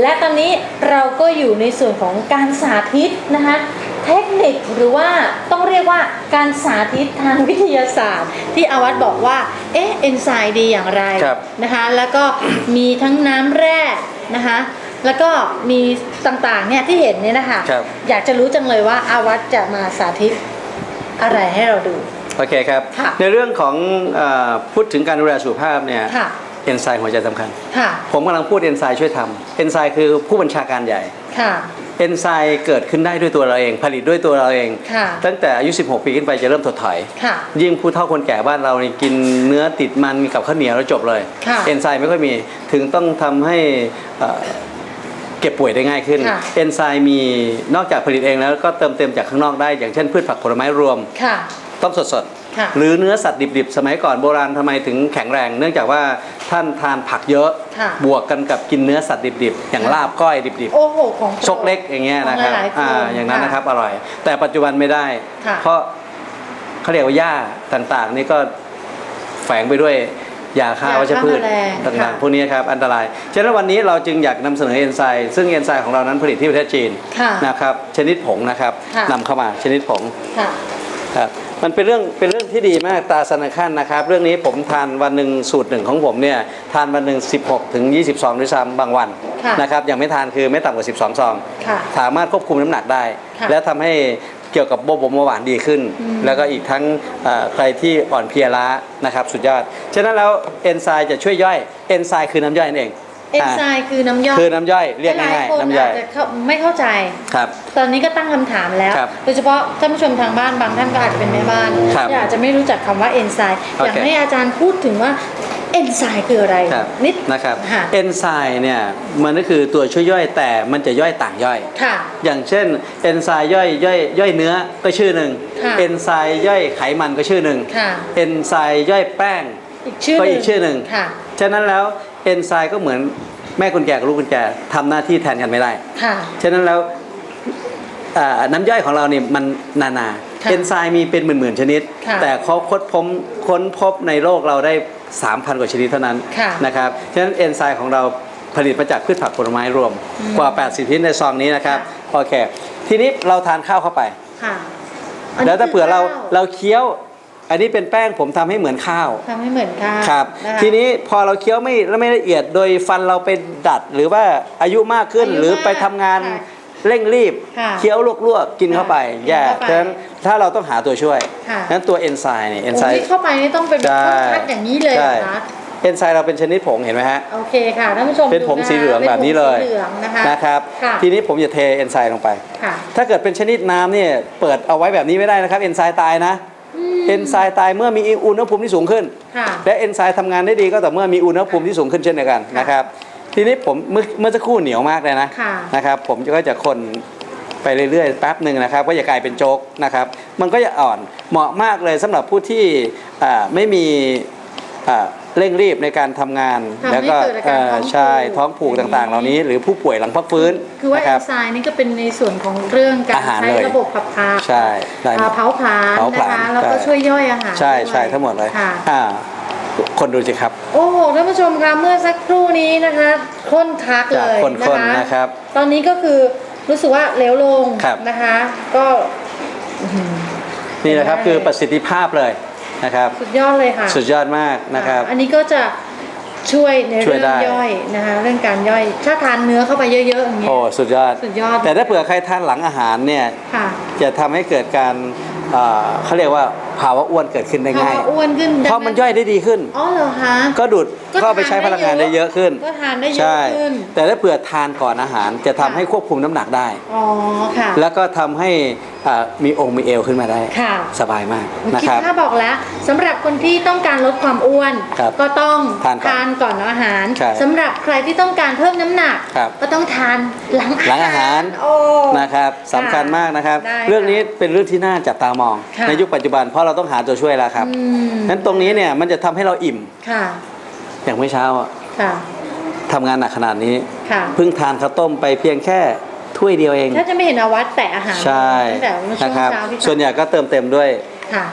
และตอนนี้เราก็อยู่ในส่วนของการ ธิตนะคะเทคนิคหรือว่าต้องเรียกว่าการสาธิตทางวิทยาศาสตร์ ที่อาวัตบอกว่าเอ๊ะเอนไซม์ดีอย่างไรครับนะคะแล้วก็มีทั้งน้ำแร่นะคะแล้วก็มีต่างๆเนี่ยที่เห็นเนี่ยนะคะครับอยากจะรู้จังเลยว่าอาวัตจะมาสาธิตอะไรให้เราดู โอเคครับค่ะในเรื่องของเออพูดถึงการดูแลสุขภาพเนี่ยค่ะเอนไซม์หัวใจสำคัญค่ะผมกำลังพูดเอนไซม์ช่วยทำเอนไซม์คือผู้บัญชาการใหญ่ค่ะ เอนไซม์เกิดขึ้นได้ด้วยตัวเราเอง ผลิตด้วยตัวเราเองค่ะตั้งแต่อายุ 16 ปีขึ้นไปจะเริ่มถดถอยค่ะยิ่งผู้เฒ่าคนแก่บ้านเรานี่กินเนื้อติดมันกับข้าวเหนียวแล้วจบเลยค่ะเอนไซม์ไม่ค่อยมีถึงต้องทำให้เอ่อเก็บป่วยได้ง่ายขึ้นค่ะเอนไซม์มีนอกจากผลิตเองแล้วก็เติมเต็มจากข้างนอกได้ อย่างเช่นพืชผักผลไม้รวมค่ะต้องสดสดๆค่ะ หรือเนื้อสัตว์ดิบๆ สมัยก่อนโบราณทำไมถึงแข็งแรง เนื่องจากว่าท่านทานผักเยอะค่ะบวกกันกับกินเนื้อสัตว์ดิบๆ อย่างค่ะลาบก้อยดิบโอ้โหของโปรดๆซกเล็กอย่างเงี้ยนะครับของหลายๆคนอ่าอย่างนั้นค่ะนะครับอร่อย แต่ปัจจุบันไม่ได้ค่ะเพราะเขาเรียกว่าหญ้าต่างๆ นี่ก็แฝงไปด้วยยาฆ่าวัชพืชยาฆ่าแมลงต่างค่ะๆพวกนี้ครับอันตราย ฉะนั้นวันนี้เราจึงอยากนำเสนอเอนไซม์ซึ่งเอนไซม์ของเรานั้นผลิตที่ประเทศจีนค่ะนะครับชนิดผงนะครับค่ะนำเข้ามาชนิดผงค่ะครับ มันเป็นเรื่องเป็นเรื่องที่ดีมากตาสนขั้นนะครับ เรื่องนี้ผมทานวันหนึ่งสูตรหนึ่งของผมเนี่ยทานวันหนึ่ง16 ถึง 22ด้วยซ้ำบางวันค่ะนะครับอย่างไม่ทานคือไม่ต่ำกว่า 12 ซองค่ะสามารถควบคุมน้ำหนักได้ค่ะและทำให้เกี่ยวกับโบวบมเบาหวานดีขึ้นอืมแล้วก็อีกทั้งเอ่อใครที่อ่อนเพลียล้านะครับสุดยอด ฉะนั้นแล้วเอนไซม์จะช่วยย่อยเอนไซม์คือน้ำย่อยนั่นเอง เอนไซม์คือน้ำย่อยคือน้ำย่อยเรียกหลายง่ายคนๆน้ำย่อาอยจจะเข้าไม่เข้าใจครับ ตอนนี้ก็ตั้งคำถามแล้วครับโดยเฉพาะท่านผู้ชมทางบ้านบางท่านก็อาจจะเป็นแม่บ้านครับที่อาจจะไม่รู้จักคำว่าเอนไซม์โอเคอยากให้อาจารย์พูดถึงว่าเอนไซม์คืออะไรครับนิดนะครับค่ะเอนไซม์เนี่ยมันก็คือตัวช่วยย่อยแต่มันจะย่อยต่างย่อยค่ะอย่างเช่นเอนไซม์ย่อยย่อยย่อยเนื้อก็ชื่อหนึ่งค่ะเอนไซม์ย่อยไขมันก็ชื่อหนึ่งค่ะเอนไซม์ย่อยแป้งอีกชื่อก็หนึ่อีกชื่อหนึ่งค่ะฉะนั้นแล้ว เอนไซม์ก็เหมือนแม่คนแก่กับลูกคนแก่ทำหน้าที่แทนกันไม่ได้ค่ะฉะนั้นแล้วอ่าน้ำย่อยของเราเนี่ยมันนานาค่ะเอนไซม์มีเป็นหมื่นๆชนิดค่ะแต่เขาค้นพบค้นพบในโลกเราได้ 3,000 กว่าชนิดเท่านั้นค่ะนะครับฉะนั้นเอนไซม์ของเราผลิตมาจากพืชผักผลไม้รวมกว่า 80ชนิดในซองนี้นะครับโอเค ทีนี้เราทานข้าวเข้าไปค่ะอันนี้แล้วถ้าเผื่อเราคือข้วเราเคี้ยว อันนี้เป็นแป้งผมทำให้เหมือนข้าวทำให้เหมือนข้าวครับนะคะทีนี้พอเราเคี้ยวไม่แล้วไม่ละเอียดโดยฟันเราไปดัด หรือว่าอายุมากขึ้นอายุหรือไปทำงานค่ะเร่งรีบค่ะเคี้ยวลวกๆกินเข้าไปกินแย่เข้าไปฉะนั้นถ้าเราต้องหาตัวช่วยค่ะนั้นตัวเอนไซม์เนี่ยเอนโอ้ไซยม์เข้าไปนี่ต้องเป็นแบบใช่ชัดอย่างนี้เลยเหรใช่อคะเอนไซม์เราเป็นชนิดผงเห็นไหมฮะโอเคค่ะท่านผู้ชมเป็นผงดูะสีเหลืองป็นแบบนี้เลยผงสีเหลืองนะคะนะครับค่ะทีนี้ผมจะเทเอนไซม์ลงไปค่ะถ้าเกิดเป็นชนิดน้ำเนี่ยเปิดเอาไว้แบบนี้ไม่ได้นะครับเอนไซม์ตายนะ เอนไซม์ตายเมื่อมีอุณหภูมิที่สูงขึ้นค่ะและเอนไซม์ทำงานได้ดีก็ต่อเมื่อมีอุณหภูมิที่สูงขึ้นเช่นเดียวกันค่ะนะครับ ทีนี้ผมเมื่อเมื่อสักครู่เหนียวมากเลยนะค่ะนะครับ ผมก็จะคนไปเรื่อยๆแป๊บหนึ่งนะครับ ก็จะกลายเป็นโจ๊กนะครับ มันก็จะอ่อนเหมาะมากเลยสำหรับผู้ที่อ่าไม่มีอ่า เร่งรีบในการทำงานทำให้แล้วก็เกิดอาการเอ่อท้องผูกใช่ท้องผูกต่างๆ เหล่านี้ หรือผู้ป่วยหลังพักฟื้น คือว่านะเอครับนไซม์นี่ก็เป็นในส่วนของเรื่องการอาหารใช้เลยระบบขับถ่ายใช่ได้หมดอ่าเผาผลาญเผาผนะลาญคะแล้วก็ใช่ช่วยย่อยอาหารใช่ด้วยใช่ทั้งหมดเลยค่ะอ่าคนดูสิครับ โอ้โหท่านผู้ชมคะเมื่อสักครู่นี้นะคะข้นคักเลจากยคนนะๆคะนะครับตอนนี้ก็คือรู้สึกว่าเหลวลงครับนะคะ ก็อื้อหือนี่นะครับได้คือประสิทธิภาพเลย นะครับ สุดยอดเลยค่ะ สุดยอดมากนะครับ อันนี้ก็จะช่วยในช่วยเรื่ได้องย่อยนะคะเรื่องการย่อยถ้าทานเนื้อเข้าไปเยอะๆอย่างนี้ยโอ้สุดยอดสุดยอด แต่ถ้าเผื่อใครทานหลังอาหารเนี่ยค่ะจะทำให้เกิดการเอ่อเขาเรียกว่าภาวะอ้วนเกิดขึ้นได้เพราะง่ายว่าอ้วนขึ้นเพราะมันย่อยได้ดีขึ้นอ๋อเหรอคะก็ดูด ก็เข้าไปใช้พลังงานได้เยอะขึ้นก็ทานได้เยอะใช่ขึ้นแต่ถ้าเผื่อทานก่อนอาหารจะทำค่ะให้ควบคุมน้ำหนักได้ อ๋อค่ะ แล้วก็ทำให้อ่ามีองค์มีเอวขึ้นมาได้ ค่ะ สบายมากเมื่อนะกี้ครับ ถ้าบอกแล้วสำหรับคนที่ต้องการลดความอ้วน ครับก็ต้องทานก่อนก่อนอาหารใช่สำหรับใครที่ต้องการเพิ่มน้ำหนัก ครับ ก็ต้องทานหลังหลังอาหารโอ้ นะครับสำคัญมากนะครับ ได้ค่ะเรื่องนี้เป็นเรื่องที่น่าจับตามอง ค่ะ ในยุคปัจจุบันเพราะเราต้องหาตัวช่วยแล้วครับอืมนั้นตรงนี้เนี่ยมันจะทำให้เราอิ่ม ค่ะ อย่างเมื่อเช้าอะค่ะทำงานหนักขนาดนี้ค่ะเพิ่งทานข้าวต้มไปเพียงแค่ถ้วยเดียวเองถ้าจะไม่เห็นอาวัตแตะอาหารใช่ตั้งแต่เมื่อช่วนะงครับเช้าที่ส่วนใหญ่ก็เติมเต็มด้วยค่ะ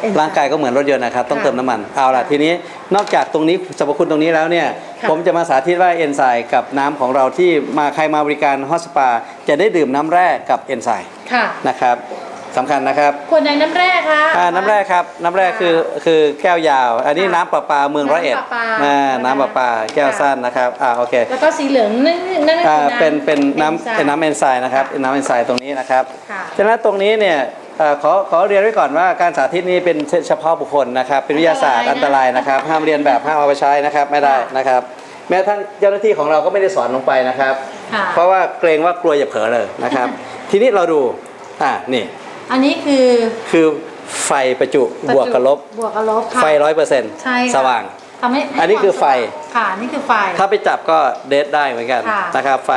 เอ็นร่างกายก็เหมือนรถยนต์นะครับ ต้องค่ะเติมน้ำมันเอาล่ะค่ะทีนี้นอกจากตรงนี้สรรพคุณตรงนี้แล้วเนี่ยค่ะผมจะมาสาธิตว่าเอนไซม์กับน้ำของเราที่มาใครมาบริการฮอสปา จะได้ดื่มน้ำแร่กับเอนไซม์ค่ะนะครับ สำคัญนะครับขวดไหนน้ำแร่คะอ่าน้ำแร่ครับ น้ำแร่คือคือแก้วยาว อันนี้ค่ะน้ำประปาเมืองร้อยเอ็ดน้ำประปาอ่าน้ำประปาแก้วค่ะสั้นนะครับอ่าโอเคแล้วก็สีเหลืองนั่นนั่นอ่าคือำเป็นเป็นน้ำเอนไซม์เป็นน้ำเอนไซม์นะครับเป็นน้ำเอนไซม์ตรงนี้นะครับค่ะฉะนั้นตรงนี้เนี่ยเอ่อขอขอเรียนไว้ก่อนว่าการสาธิตนี้เป็นเฉพาะบุคคลนะครับ เป็นวิทยาศาสตร์อัอันนตตรารายยนะนะครับ ห้ามเรียนแบบห้ามเอาไปใช้นะครับไม่ได้ค่ะนะครับ แม้ทั้งเจ้าหน้าที่ของเราก็ไม่ได้สอนลงไปนะครับค่ะเพราะว่าเกรงว่ากลัวจะเผลอเลยนะครับ ทีนี้เราดูอ่านี่ อันนี้คือคือไฟประจุบวกกับลบบวกกับลบค่ะไฟร้อยเปอร์เซ็นต์ใช่ค่ะสว่างทำให้ให้อันนี้คือไฟค่ะนี่คือไฟ ถ้าไปจับก็เดทได้เหมือนกันค่ะนะครับไฟ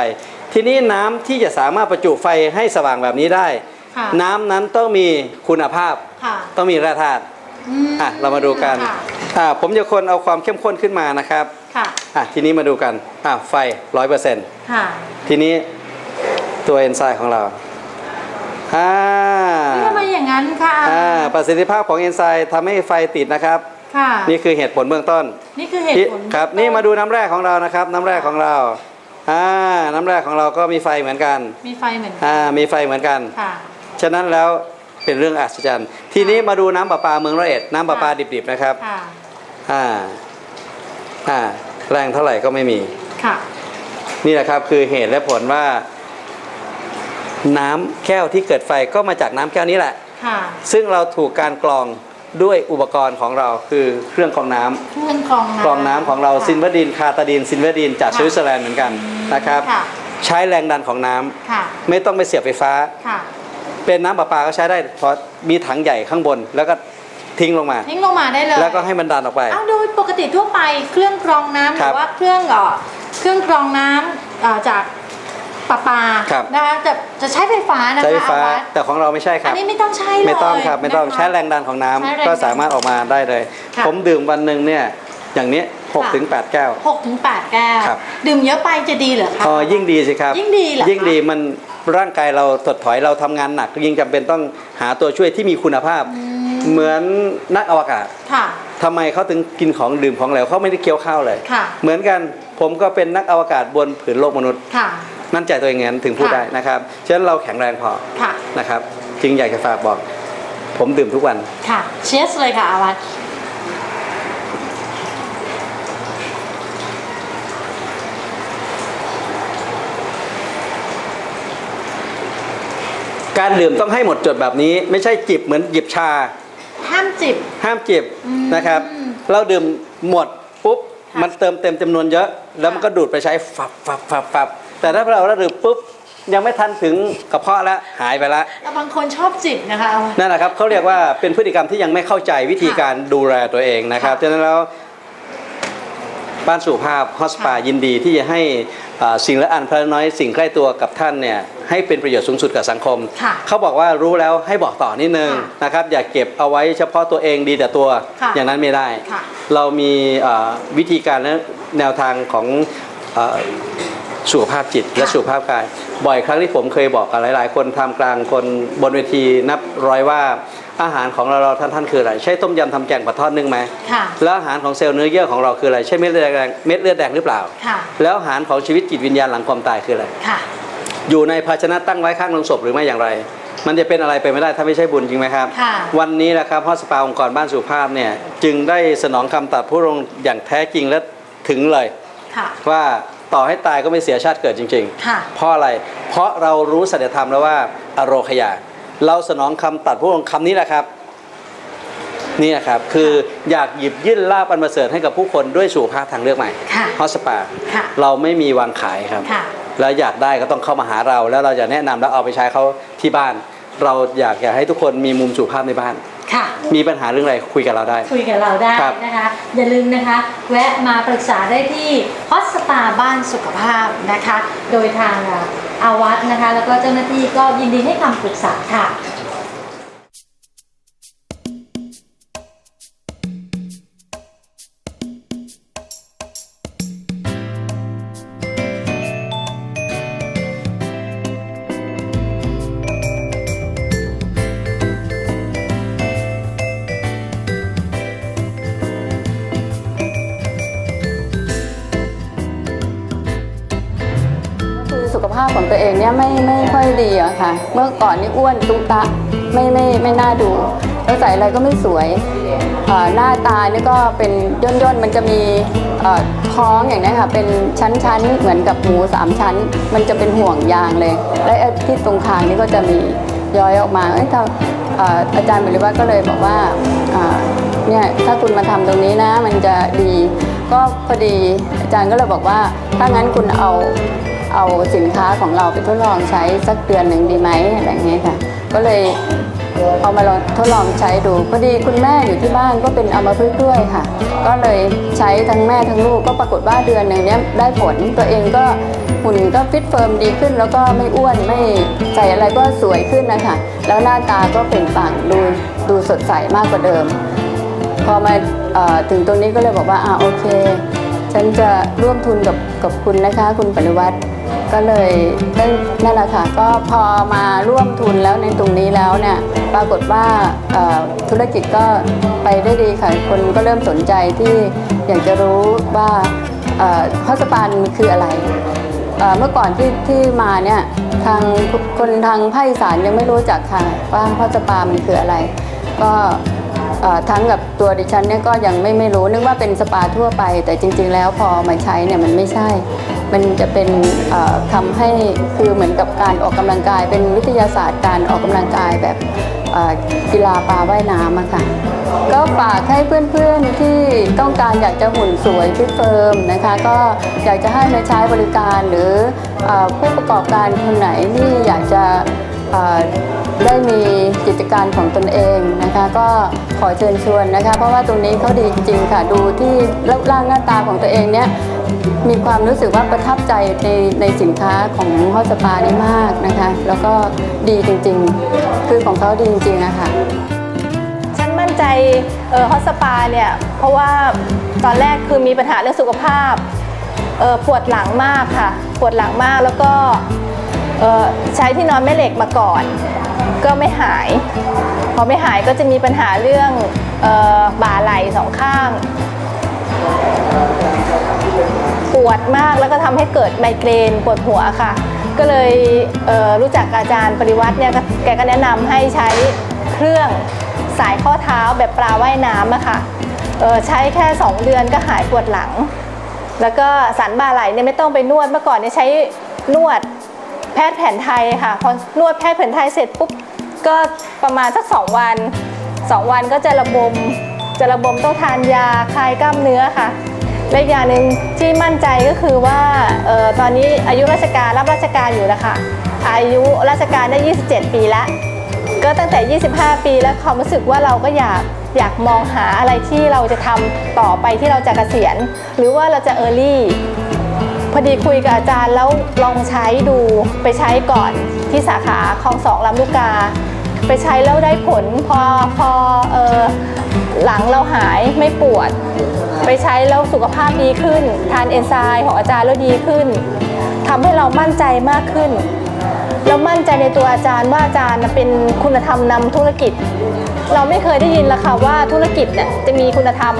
ทีนี้น้ำที่จะสามารถประจุไฟให้สว่างแบบนี้ได้ค่ะน้ำนั้นต้องมีคุณภาพค่ะต้องมีแร่ธาตุอืมอะเรามาดูกันค่ะอ่าผมจะคนเอาความเข้มข้นขึ้นมานะครับค่ะอะทีนี้มาดูกันอะไฟร้อยเปอร์เซ็นต์ค่ะทีนี้ตัวเอนไซม์ของเราอ่านี่ทำไม อย่างนั้นคะอ่าประสิทธิภาพของเอนไซม์ทำให้ไฟติดนะครับ ค่ะ นี่คือเหตุผลเบื้องต้นนี่คือเหตุที่ผลครับ นี่มาดูน้ำแร่ของเรานะครับ น้ำแร่ของเราอ่าน้ำแร่ของเราก็มีไฟเหมือนกัน มีไฟเหมือนกันอ่ามีไฟเหมือนกันค่ะ ฉะนั้นแล้วเป็นเรื่องอัศจรรย์ ทีนี้มาดูน้ำประปาเมืองร้อยเอ็ดน้ำประปาดิบๆนะครับค่ะอ่าอ่าแรงเท่าไหร่ก็ไม่มีค่ะ นี่แหละครับคือเหตุและผลว่า น้ำแก้วที่เกิดไฟก็มาจากน้ำแก้วนี้แหละค่ะซึ่งเราถูกการกรองด้วยอุปกรณ์ของเราคือเครื่องกรองน้ำเครื่องกรองน้ำกรองน้ำของเราค่ะซินเวอร์ดินคาตาดินซินเวอร์ดินจากค่ะสวิตเซอร์แลนด์เหมือนกันนะครับค่ะใช้แรงดันของน้ำค่ะไม่ต้องไปเสียบไฟฟ้าค่ะเป็นน้ำประปาก็ใช้ได้เพราะมีถังใหญ่ข้างบนแล้วก็ทิ้งลงมาทิ้งลงมาได้เลย แล้วก็ให้มันดันออกไปอ้าวโดยปกติทั่วไปเครื่องกรองน้ำหครัรืบอว่าเครื่องเอ่อเครื่องกรองน้ำเอ่อจาก ประปาครับนะคะจะจะใช้ไฟฟ้านะคะใช้ไฟฟ้าเอวัดแต่ของเราไม่ใช่คอัรันบนี้ไม่ต้องใช้เลยไม่ต้องครับ ไม่ต้องนะคะใช้แรงดันของน้ำใช้แรงดันก็สามารถออกมาได้เลย ค่ะผมดื่มวันหนึ่งเนี่ยอย่างนี้6ถึง8แก้ว หกถึงแปดแก้วครับ ดื่มเยอะไปจะดีเหรอคะอ๋อยิ่งดีสิครับ ยิ่งดีเหรอคะยิ่งดีมันร่างกายเราถดถอยเราทำงานหนัก ยิ่งจำเป็นต้องหาตัวช่วยที่มีคุณภาพ เหมือนนักอวกาศค่ะ ทำไมเขาถึงกินของดื่มของเหลวเขาไม่ได้เคี้ยวข้าวเลย ค่ะ เหมือนกันผมก็เป็นนักอวกาศบนผืนโลกมนุษย์ ค่ะ มั่นใจตัวเองงั้นถึงพูดค่ะได้นะครับฉะนั้นเราแข็งแรงพอค่ะนะครับ จึงอยากจะฝากบอก ผมดื่มทุกวันค่ะเชียสเลยค่ะอาวัตการดื่มต้องให้หมดจดแบบนี้ ไม่ใช่จิบเหมือนหยิบชา ห้ามจิบ ห้ามจิบอืมนะครับ เราดื่มหมดปุ๊บค่ะมันเติมเต็มจำนวนเยอะ แล้วมันก็ดูดไปใช้ฝับฝับฝับฝับ แต่ถ้าเราเราดื่มปุ๊บยังไม่ทันถึงกระเพาะแล้วหายไปแล้วแล้วบางคนชอบจิบนะคะอาวัตนั่นแหละครับเขาเรียกว่าเป็นพฤติกรรมที่ยังไม่เข้าใจวิธีค่ะการดูแลตัวเองนะครับค่ะฉะนั้นแล้วบ้านสุภาพฮอสปาค่ะยินดีที่จะให้อ่าสิ่งละอันพละน้อยสิ่งใกล้ตัวกับท่านเนี่ยให้เป็นประโยชน์สูงสุดกับสังคมค่ะเขาบอกว่ารู้แล้วให้บอกต่อนิดนึงค่ะนะครับอย่าเก็บเอาไว้เฉพาะตัวเองดีแต่ตัวค่ะอย่างนั้นไม่ได้ค่ะเรามีอ่าวิธีการและแนวทางของอ่า สุขภาพจิตและค่ะสุขภาพกาย บ่อยครั้งที่ผมเคยบอกกับหลาย ๆ คนทำกลางคนบนเวทีนับร้อยว่าอาหารของเราเราท่านท่านคืออะไรใช่ต้มยำทำแกงปลาทอดนึ่งไหมค่ะแล้วอาหารของเซลล์เนื้อเยื่อของเราคืออะไรใช่เม็ดเลือดแดงเม็ดเลือดแดงหรือเปล่าค่ะแล้วอาหารของชีวิตจิตวิญญาณหลังความตายคืออะไรค่ะอยู่ในภาชนะตั้งไว้ข้างโลงศพหรือไม่อย่างไร มันจะเป็นอะไรไปไม่ได้ถ้าไม่ใช่บุญจริงไหมครับค่ะวันนี้นะครับฮอสปาองค์กรบ้านสุภาพเนี่ยจึงได้สนองคำตัดผู้ลงค์อย่างแท้จริงและถึงเลยค่ะว่า ต่อให้ตายก็ไม่เสียชาติเกิดจริงค่ะๆเพราะอะไร เพราะเรารู้สัจธรรมแล้วว่าอโรคยา เราสนองคำตัดผู้ลงค์คำนี้แหละครับนี่นะครับคืออยากหยิบยื่นลาบอันประเสริฐให้กับผู้คนด้วยสุขภาพทางเลือกใหม่ค่ะฮอสปาค่ะเราไม่มีวางขายครับค่ะแล้วอยากได้ก็ต้องเข้ามาหาเรา แล้วเราจะแนะนำแล้วเอาไปใช้เขาที่บ้าน เราอยากจะให้ทุกคนมีมุมสุขภาพในบ้าน ค่ะ มีปัญหาเรื่องอะไรคุยกับเราได้ คุยกับเราได้ครับ นะคะ อย่าลืมนะคะ แวะมาปรึกษาได้ที่ฮอสปาบ้านสุขภาพนะคะ โดยทางอาวัตนะคะ แล้วก็เจ้าหน้าที่ก็ยินดีให้คำปรึกษาค่ะาพของตัวเองเนี่ยไม่ไม่ค่อยดีอะค่ะ เมื่อก่อนนี่อ้วนตุ้ตะไม่ไม่ไม่น่าดูแล้วใส่อะไรก็ไม่สวยหน้าตานี่ก็เป็นย่นย่นมันจะมีท้องอย่างนี้ค่ะเป็นชั้นๆเหมือนกับหมูสามชั้น มันจะเป็นห่วงยางเลย และที่ตรงคางนี่ก็จะมีย้อยออกมาเอ้ยถ้าเอ่อาจารย์บริวัตก็เลยบอกว่าอ่าเนี่ยถ้าคุณมาทำตรงนี้นะมันจะดี ก็พอดีอาจารย์ก็เลยบอกว่าถ้างั้นคุณเอา เอาสินค้าของเราไปทดลองใช้สักเดือนหนึ่งดีไหมอะไรเงี้ยค่ะ ก็เลยเอามาลองทดลองใช้ดูพอดีคุณแม่อยู่ที่บ้านก็เป็นอัมพฤกษ์ด้วยค่ะ ก็เลยใช้ทั้งแม่ทั้งลูกก็ปรากฏว่าเดือนหนึ่งเนี้ยได้ผลตัวเองก็หุ่นก็ฟิตเฟิร์มดีขึ้น แล้วก็ไม่อ้วนไม่ใส่อะไรก็สวยขึ้นนะคะแล้วหน้าตาก็เปล่งปลั่งดูดูสดใสมากกว่าเดิม พอมาอถึงตรงนี้ก็เลยบอกว่าอ่าโอเค ฉันจะร่วมทุนกับกับคุณนะคะ คุณปริวัติ ก็เลยได้นั่นแหละค่ะก็พอมาร่วมทุนแล้วในตรงนี้แล้วเนี่ยปรากฏว่าธุรกิจก็ไปได้ดีค่ะคนก็เริ่มสนใจที่อยากจะรู้ว่าฮอสปานคืออะไรเมื่อก่อนที่ที่มาเนี่ยทางคนทางภาคอีสานยังไม่รู้จักค่ะว่าพ่อสปามันคืออะไร ก็ ทั้งกับตัวดิฉันเนี่ยก็ยังไม่ไม่รู้นึกว่าเป็นสปาทั่วไป แต่จริง ๆ แล้วพอมาใช้เนี่ยมันไม่ใช่ มันจะเป็นเอ่อทำให้คือเหมือนกับการออกกำลังกาย เป็นวิทยาศาสตร์การออกกำลังกายแบบกีฬาปลาว่ายน้ำอะค่ะก็ฝากให้เพื่อนๆที่ต้องการอยากจะหุ่นสวยฟิตเฟิร์มนะคะ ก็อยากจะให้มาใช้บริการหรืออผู้ประกอบการคนไหนที่อยากจะ ได้มีกิจการของตนเองนะคะ ก็ขอเชิญชวนนะคะ เพราะว่าตรงนี้เขาดีจริงๆค่ะ ดูที่รูปร่างหน้าตาของตัวเองเนี่ยมีความรู้สึกว่าประทับใจในในสินค้าของฮอสปานี่มากนะคะ แล้วก็ดีจริงๆ คือของเขาดีจริงๆอะค่ะฉันมั่นใจเออฮอสปาเนี่ยเพราะว่าตอนแรกคือมีปัญหาเรื่องสุขภาพเออปวดหลังมากค่ะ ปวดหลังมากแล้วก็ใช้ที่นอนแม่เหล็กมาก่อน ก็ไม่หาย พอไม่หายก็จะมีปัญหาเรื่องออบ่าไหล่สองข้าง ปวดมากแล้วก็ทำให้เกิดไมเกรนปวดหัวค่ะ ก็เลยเรู้จักอาจารย์ปริวัติเนี่ยแกก็แนะนำให้ใช้เครื่องสายข้อเท้าแบบปลาว่ายน้ำอะค่ะใช้แค่ 2 เดือนก็หายปวดหลัง แล้วก็สันบ่าไหล่เนี่ยไม่ต้องไปนวดเมื่อก่อนเนี่ยใช้นวด แพทย์แผนไทยค่ะพอนวดแพทย์แผนไทยเสร็จปุ๊บก็ประมาณสัก 2 วัน 2 วันก็จะระบมจะระบมต้องทานยาคลายกล้ามเนื้อค่ะและอีกอย่างหนึ่งที่มั่นใจก็คือว่าออตอนนี้อายุราชการรับราชการอยู่แล้วค่ะอายุราชการได้ 27 ปีแล้ว ก็ตั้งแต่ 25 ปีแล้วความรู้สึกว่าเราก็อยากอยากมองหาอะไรที่เราจะทำต่อไปที่เราจะเกษียณ หรือว่าเราจะเออร์ลี่ พอดีคุยกับอาจารย์แล้วลองใช้ดูไปใช้ก่อนที่สาขาคลองสองลำลูกกา ไปใช้แล้วได้ผลพอพอเออหลังเราหายไม่ปวด ไปใช้แล้วสุขภาพดีขึ้น ทานเอนไซม์ของอาจารย์แล้วดีขึ้นทำให้เรามั่นใจมากขึ้น เรามั่นใจในตัวอาจารย์ว่าอาจารย์เป็นคุณธรรมนำธุรกิจ เราไม่เคยได้ยินละค่ะว่าธุรกิจเนี่ยจะมีคุณธรรม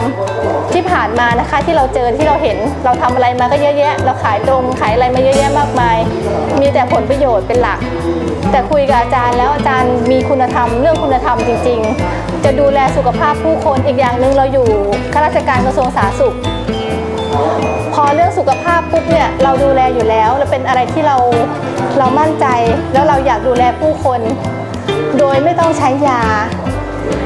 ที่ผ่านมานะคะ ที่เราเจอที่เราเห็นเราทำอะไรมาก็เยอะแยะ เราขายตรงขายอะไรมาเยอะแยะมากมาย มีแต่ผลประโยชน์เป็นหลัก แต่คุยกับอาจารย์แล้วอาจารย์มีคุณธรรมเรื่องคุณธรรมจริง ๆ จะดูแลสุขภาพผู้คนอีกอย่างหนึ่งเราอยู่ข้าราชการกระทรวงสาธารณสุขพอเรื่องสุขภาพปุ๊บเนี่ยเราดูแลอยู่แล้วแล้วเป็นอะไรที่เราเรามั่นใจ แล้วเราอยากดูแลผู้คน โดยไม่ต้องใช้ยา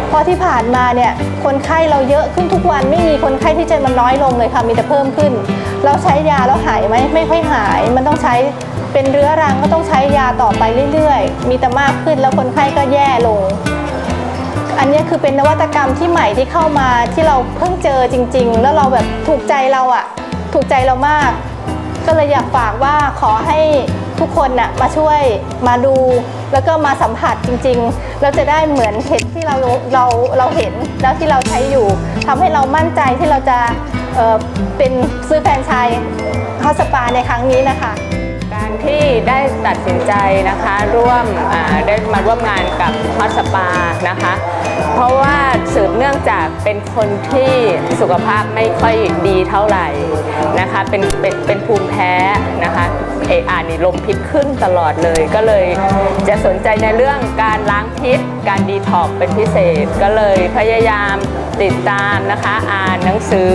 เพราะที่ผ่านมาเนี่ยคนไข้เราเยอะขึ้นทุกวันไม่มีคนไข้ที่จะมันน้อยลงเลยค่ะมีแต่เพิ่มขึ้น เราใช้ยาแล้วหายไหมไม่ค่อยหาย มันต้องใช้เป็นเรื้อรังก็ต้องใช้ยาต่อไปเรื่อยๆ มีแต่มากขึ้นแล้วคนไข้ก็แย่ลง อันนี้คือเป็นนวัตกรรมที่ใหม่ที่เข้ามาที่เราเพิ่งเจอจริง ๆ แล้วเราแบบถูกใจเราอะถูกใจเรามาก ก็เลยอยากฝากว่าขอให้ทุกคนน่ะมาช่วยมาดู แล้วก็มาสัมผัสจริง ๆ เราจะได้เหมือนเห็นที่เราเราเราเห็นแล้วที่เราใช้อยู่ทำให้เรามั่นใจที่เราจะเออเป็นซื้อแฟรนไชส์ฮอสปาในครั้งนี้นะคะการที่ได้ตัดสินใจนะคะร่วมอ่าได้มาร่วมงานกับฮอตสปานะคะ เพราะว่าสืบเนื่องจากเป็นคนที่สุขภาพไม่ค่อยดีเท่าไหร่นะคะเป็นเป็นเป็นภูมิแพ้นะคะเออานี่ลมพิษขึ้นตลอดเลย ก็เลยจะสนใจในเรื่องการล้างพิษ การดีท็อกเป็นพิเศษ ก็เลยพยายามติดตามนะคะ อ่านหนังสือ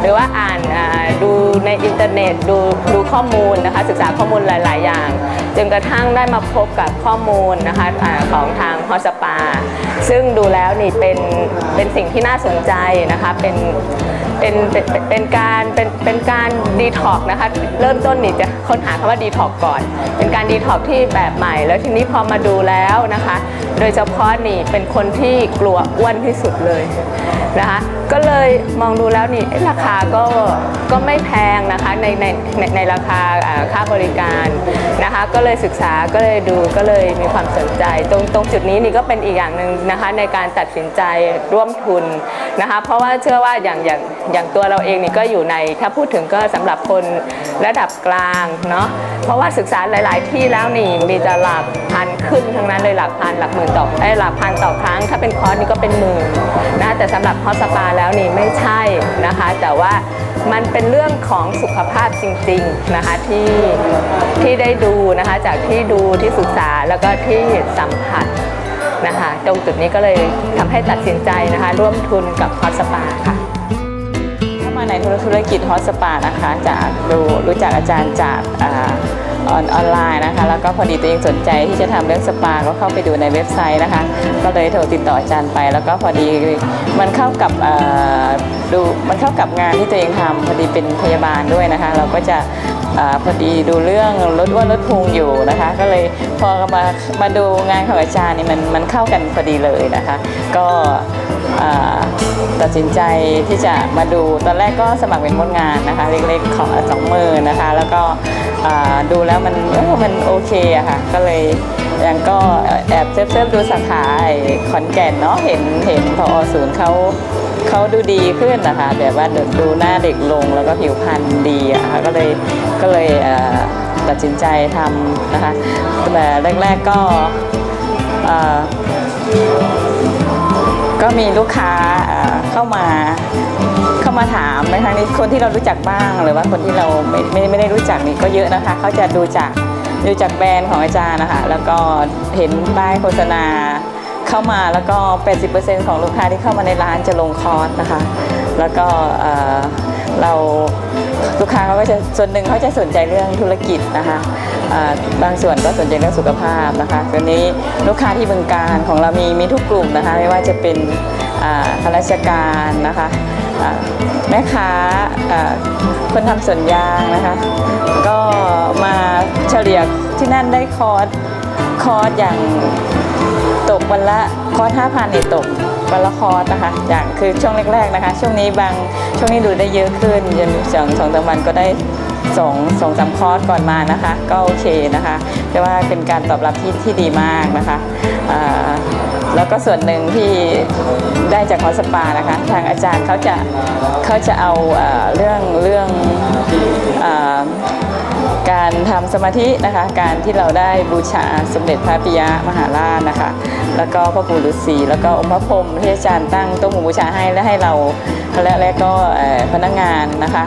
หรือว่าอ่านดูในอินเทอร์เน็ตดูดูข้อมูลนะคะศึกษาข้อมูลหลาย ๆ อย่างจนกระทั่งได้มาพบกับข้อมูลนะคะอาของทางฮอสปา ซึ่งดูแล้วนี่เป็นเป็นสิ่งที่น่าสนใจนะคะเป็นเป็นเป็นการเป็นเป็นการดีท็อกนะคะเริ่มต้นนี่จะค้นหาคำว่าดีท็อกก่อน เป็นการดีท็อกที่แบบใหม่ แล้วทีนี้พอมาดูแล้วนะคะ โดยเฉพาะนี่เป็นคนที่กลัวอ้วนที่สุดเลยนะคะก็เลยมองดูแล้วนี่ราคาก็ก็ไม่แพงนะคะในในในในราคาอ่าค่าบริการนะคะก็เลยศึกษาก็เลยดูก็เลยมีความสนใจ ตรงตรงจุดนี้นี่ก็เป็นอีกอย่างหนึ่งนะคะในการตัดสินใจร่วมทุนนะคะเพราะว่าเชื่อว่าอย่างอย่างอย่างตัวเราเองนี่ก็อยู่ในถ้าพูดถึงก็สำหรับคนระดับกลางเนาะเพราะว่าศึกษาหลาย ๆ ที่แล้วนี่มีแต่หลักพันขึ้นทั้งนั้นเลยหลักพันหลักหมื่นต่อไอ้หลักพันต่อครั้ง ถ้าเป็นคอร์สนี่ก็เป็นหมื่นนะแต่สำหรับฮอสปาแล้วนี่ไม่ใช่นะคะ แต่ว่ามันเป็นเรื่องของสุขภาพจริง ๆ นะคะที่ที่ได้ดูนะคะจากที่ดูที่ศึกษาแล้วก็ที่สัมผัสนะคะตรงจุดนี้ก็เลยทำให้ตัดสินใจนะคะ ร่วมทุนกับฮอสปาค่ะเข้ามาในธุรกิจฮอสปานะคะจากรู้รู้จักอาจารย์จาก ออนออนไลน์นะคะ แล้วก็พอดีตัวเองสนใจที่จะทำเรื่องสปา ก็เข้าไปดูในเว็บไซต์นะคะ ก็เลยโทรติดต่ออาจารย์ไป แล้วก็พอดีมันเข้ากับดูมันเข้ากับงานที่ตัวเองทำพอดีเป็นพยาบาลด้วยนะคะ เราก็จะอพอดีดูเรื่องลดอ้วนลดพุงอยู่นะคะ ก็เลยพอมามาดูงานของอาจารย์นี่มันมันเข้ากันพอดีเลยนะคะ ก็ตัดสินใจที่จะมาดูตอนแรกก็สมัครเป็นมดงานนะคะ เล็กๆของสองมือนะคะ แล้วก็ ดูแล้วมันมันโอเคอะค่ะ ก็เลยยังก็แอบเซิร์ฟๆดูสาขาขอนแก่นเนาะเห็นเห็นพอศูนย์เขาเขาดูดีขึ้นนะคะแบบว่าดูหน้าเด็กลงแล้วก็ผิวพรรณดีอะค่ะก็เลยก็เลยตัดสินใจทำนะคะแต่แรก ๆก็ก็มีลูกค้าเข้ามา เข้ามาถามในทางนี้คนที่เรารู้จักบ้างหรือว่าคนที่เราไม่ไม่ไม่ได้รู้จักนี่ก็เยอะนะคะเขาจะดูจากดูจากแบรนด์ของอาจารย์นะคะแล้วก็เห็นป้ายโฆษณาเข้ามาแล้วก็ 80%ของลูกค้าที่เข้ามาในร้านจะลงคอร์สนะคะ แล้วก็เราลูกค้าเขาก็จะส่วนหนึ่งเขาจะสนใจเรื่องธุรกิจนะคะบางส่วนก็สนใจเรื่องสุขภาพนะคะตอนนี้ลูกค้าที่บึงการของเรามีมีทุกกลุ่มนะคะ ไม่ว่าจะเป็นอ่าข้าราชการนะคะ แม่ค้าอ่าคนทำสวนยางนะคะ ก็มาเฉลี่ยที่นั่นได้คอร์สคอร์สอย่างตกวันละคอร์สห้าพันเนี่ยตกวันละคอร์สนะคะอย่างคือช่วงแรกๆนะคะ ช่วงนี้บางช่วงนี้ดูได้เยอะขึ้นจนสองสองสามวันก็ได้ สองสองสามคอร์สก่อนมานะคะ ก็โอเคนะคะแต่ว่าเป็นการตอบรับที่ที่ดีมากนะคะแล้วก็ส่วนหนึ่งที่ได้จากคอสปานะคะ ทางอาจารย์เขาจะเขาจะเอาเรื่องเรื่องอการทำสมาธินะคะ การที่เราได้บูชาสมเด็จพระปิยะมหาราชนะคะ แล้วก็พระปู่ฤาษีแล้วก็องค์พระพรหมที่อาจารย์ตั้งโต๊ะหมู่บูชาให้และให้เราและและก็พนักงานนะคะ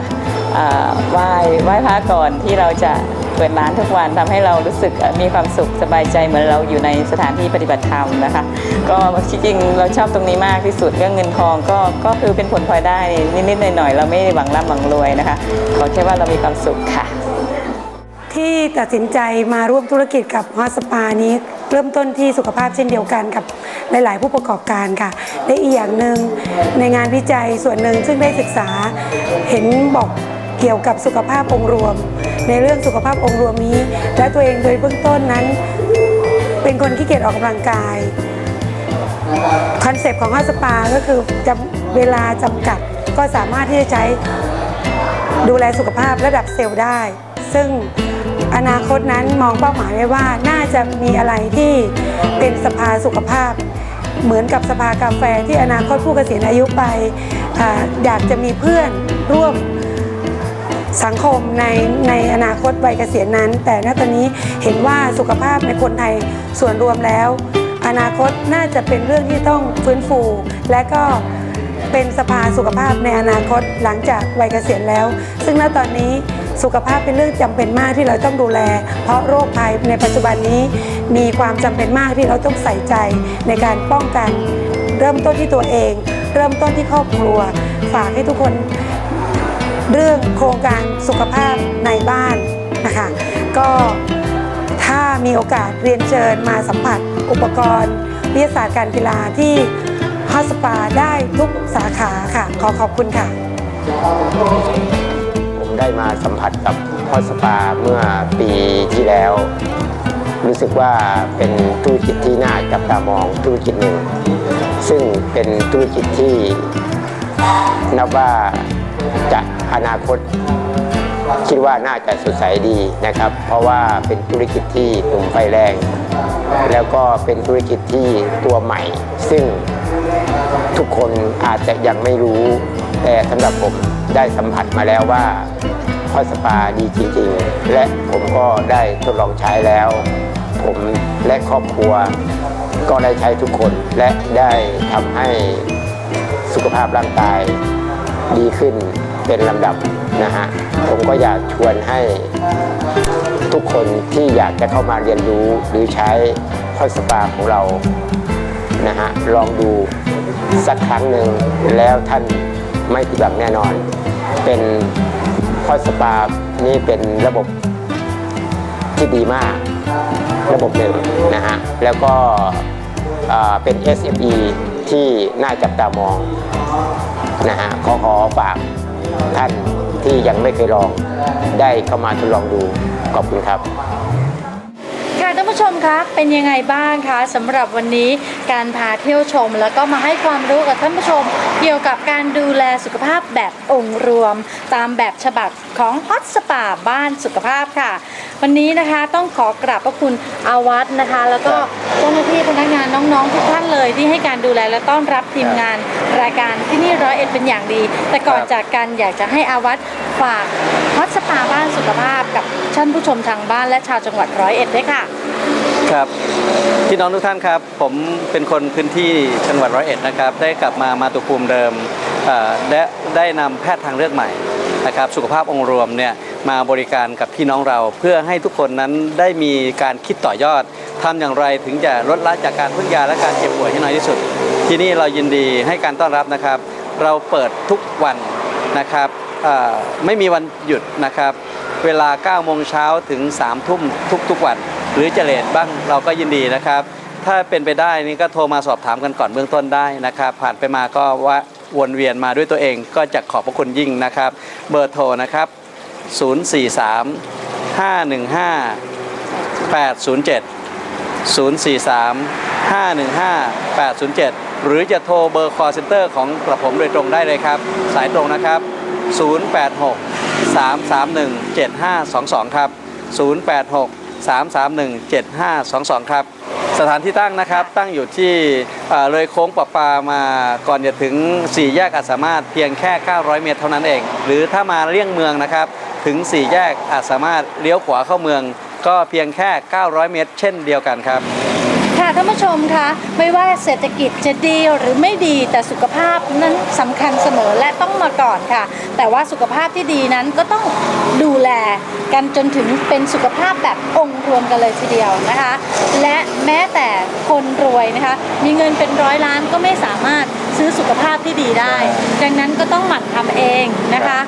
ไหว้ไหว้พระก่อนที่เราจะเปิดร้านทุกวันทำให้เรารู้สึกมีความสุขสบายใจเหมือนเราอยู่ในสถานที่ปฏิบัติธรรมนะคะ ก็จริงๆเราชอบตรงนี้มากที่สุดเรื่องเงินทองก็ก็คือเป็นผลพลอยได้นิดๆหน่อยๆเราไม่หวังร่ำหวังรวยนะคะ ขอแค่ว่าเรามีความสุขค่ะ ที่ตัดสินใจมาร่วมธุรกิจกับฮอสปานี้ เริ่มต้นที่สุขภาพเช่นเดียวกันกับหลาย ๆ ผู้ประกอบการค่ะและอีกอย่างหนึ่งในงานวิจัยส่วนหนึ่งซึ่งได้ศึกษาเห็นบอก เกี่ยวกับสุขภาพองค์รวม ในเรื่องสุขภาพองค์รวมนี้ และตัวเองโดยเบื้องต้นนั้น เป็นคนขี้เกียจออกกำลังกายคอนเซปต์ของฮอสปาก็คือจำเวลาจำกัดก็สามารถที่จะใช้ดูแลสุขภาพระดับเซลล์ได้ ซึ่งอนาคตนั้นมองเป้าหมายไว้ว่าน่าจะมีอะไรที่เป็นสภาสุขภาพ เหมือนกับสภากาแฟที่อนาคตผู้เกษียณอายุไปออยากจะมีเพื่อนร่วม สังคมในในอนาคตวัยเกษียณนั้น แต่ณตอนนี้เห็นว่าสุขภาพในคนไทยส่วนรวมแล้ว อนาคตน่าจะเป็นเรื่องที่ต้องฟื้นฟู และก็เป็นสภาสุขภาพในอนาคตหลังจากวัยเกษียณแล้ว ซึ่งณตอนนี้สุขภาพเป็นเรื่องจำเป็นมากที่เราต้องดูแล เพราะโรคภัยในปัจจุบันนี้ มีความจำเป็นมากที่เราต้องใส่ใจในการป้องกัน เริ่มต้นที่ตัวเอง เริ่มต้นที่ครอบครัว ฝากให้ทุกคน เรื่องโครงการสุขภาพในบ้านนะคะก็ถ้ามีโอกาสเรียนเชิญมาสัมผัสอุปกรณ์ วิทยาศาสตร์การกีฬาที่ฮอสปาได้ทุกสาขาค่ะ ขอขอบคุณค่ะ ผมได้มาสัมผัสกับพอสปาเมื่อปีที่แล้ว รู้สึกว่าเป็นธุรกิจที่น่าจับตามองธุรกิจหนึ่ง ซึ่งเป็นธุรกิจที่นับว่า จะอนาคตคิดว่าน่าจะสดใสดีนะครับ เพราะว่าเป็นธุรกิจที่หนุ่มไฟแรง แล้วก็เป็นธุรกิจที่ตัวใหม่ ซึ่งทุกคนอาจจะยังไม่รู้ แต่สำหรับผมได้สัมผัสมาแล้วว่าพอสปาดีจริงๆ และผมก็ได้ทดลองใช้แล้ว ผมและครอบครัวก็ได้ใช้ทุกคนและได้ทำให้สุขภาพร่างกายดีขึ้น เป็นลำดับนะฮะผมก็อยากชวนให้ทุกคนที่อยากจะเข้ามาเรียนรู้หรือใช้พอสปาของเรานะฮะลองดูสักครั้งหนึ่งแล้วท่านไม่ผิดหวังแน่นอน เป็นคอสปานี่เป็นระบบที่ดีมาก ระบบหนึ่งนะฮะแล้วก็เป็น SME ที่น่าจับตามองนะฮะขอขอฝาก ท่านที่ยังไม่เคยลองได้เข้ามาทดลองดูขอบคุณครับานผู้ชมคะเป็นยังไงบ้างคะสำหรับวันนี้การพาเที่ยวชม แล้วก็มาให้ความรู้กับท่านผู้ชม เกี่ยวกับการดูแลสุขภาพแบบองค์รวม ตามแบบฉบับของฮอตสปาบ้านสุขภาพค่ะ วันนี้นะคะต้องขอกราบพระคุณอาวัตนะคะ แล้วก็เจ้าหน้าที่พนักงานน้องๆทุกท่านเลยที่ให้การดูแลและต้อนรับทีมงานรายการที่นี่ร้อยเอ็ดเป็นอย่างดี แต่ก่อนจากกันอยากจะให้อาวัตฝากฮอตสปาบ้านสุขภาพกับท่านผู้ชมทางบ้านและชาวจังหวัดร้อยเอ็ดด้วยค่ะ ครับพี่น้องทุกท่านครับ ผมเป็นคนพื้นที่จังหวัดร้อยเอ็ดนะครับ ได้กลับมามาตุภูมิเดิมและได้นำแพทย์ทางเลือกใหม่นะครับ สุขภาพองค์รวมเนี่ยมาบริการกับพี่น้องเรา เพื่อให้ทุกคนนั้นได้มีการคิดต่อยอดทำอย่างไรถึงจะลดละจากการพึ่งยาและการเจ็บป่วยให้น้อยที่สุด ที่นี่เรายินดีให้การต้อนรับนะครับ เราเปิดทุกวันนะครับไม่มีวันหยุดนะครับ เวลา9โมงเช้าถึง3ทุ่มทุกๆวัน หรือจะเลทบ้างเราก็ยินดีนะครับ ถ้าเป็นไปได้นี่ก็โทรมาสอบถามกันก่อนเบื้องต้นได้นะครับ ผ่านไปมาก็ว่าวนเวียนมาด้วยตัวเองก็จะขอบพระคุณยิ่งนะครับ เบอร์โทรนะครับ 043 515 807 043 515 807 หรือจะโทรเบอร์ call center ของกระผมโดยตรงได้เลยครับ สายตรงนะครับ 086 331 7522 ครับ 086 331 7522 ครับ สถานที่ตั้งนะครับ ตั้งอยู่ที่เอ่อเลยโค้งประปามาก่อนจะถึง 4 แยกอัศมาศเพียงแค่ 900 เมตรเท่านั้นเอง หรือถ้ามาเลี่ยงเมืองนะครับ ถึง 4 แยกอัศมาศเลี้ยวขวาเข้าเมือง ก็เพียงแค่ 900 เมตร เช่นเดียวกันครับค่ะ ท่านผู้ชมคะไม่ว่าเศรษฐกิจจะดีหรือไม่ดีแต่สุขภาพนั้นสำคัญเสมอและต้องมาก่อนค่ะ แต่ว่าสุขภาพที่ดีนั้นก็ต้องดูแลกันจนถึงเป็นสุขภาพแบบองค์รวมกันเลยทีเดียวนะคะ และแม้แต่คนรวยนะคะ มีเงินเป็นร้อยล้านก็ไม่สามารถซื้อสุขภาพที่ดีได้ ดังนั้นก็ต้องหมั่นทำเองนะคะ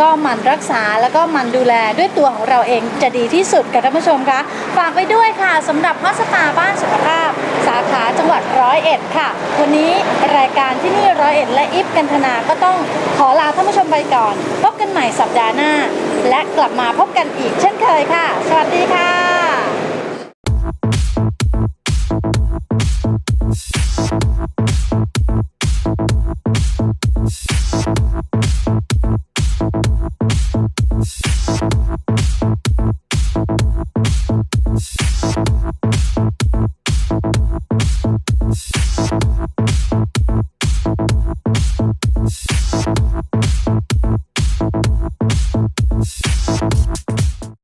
ก็หมั่นรักษาแล้วก็หมั่นดูแลด้วยตัวของเราเองจะดีที่สุดค่ะท่านผู้ชมคะฝากไว้ด้วยค่ะสำหรับฮอสตาบ้านสุขภาพ สาขาจังหวัดร้อยเอ็ดค่ะ วันนี้รายการที่นี่ร้อยเอ็ดและอิฟกันธนาก็ต้องขอลาท่านผู้ชมไปก่อน พบกันใหม่สัปดาห์หน้า และกลับมาพบกันอีกเช่นเคยค่ะ สวัสดีค่ะ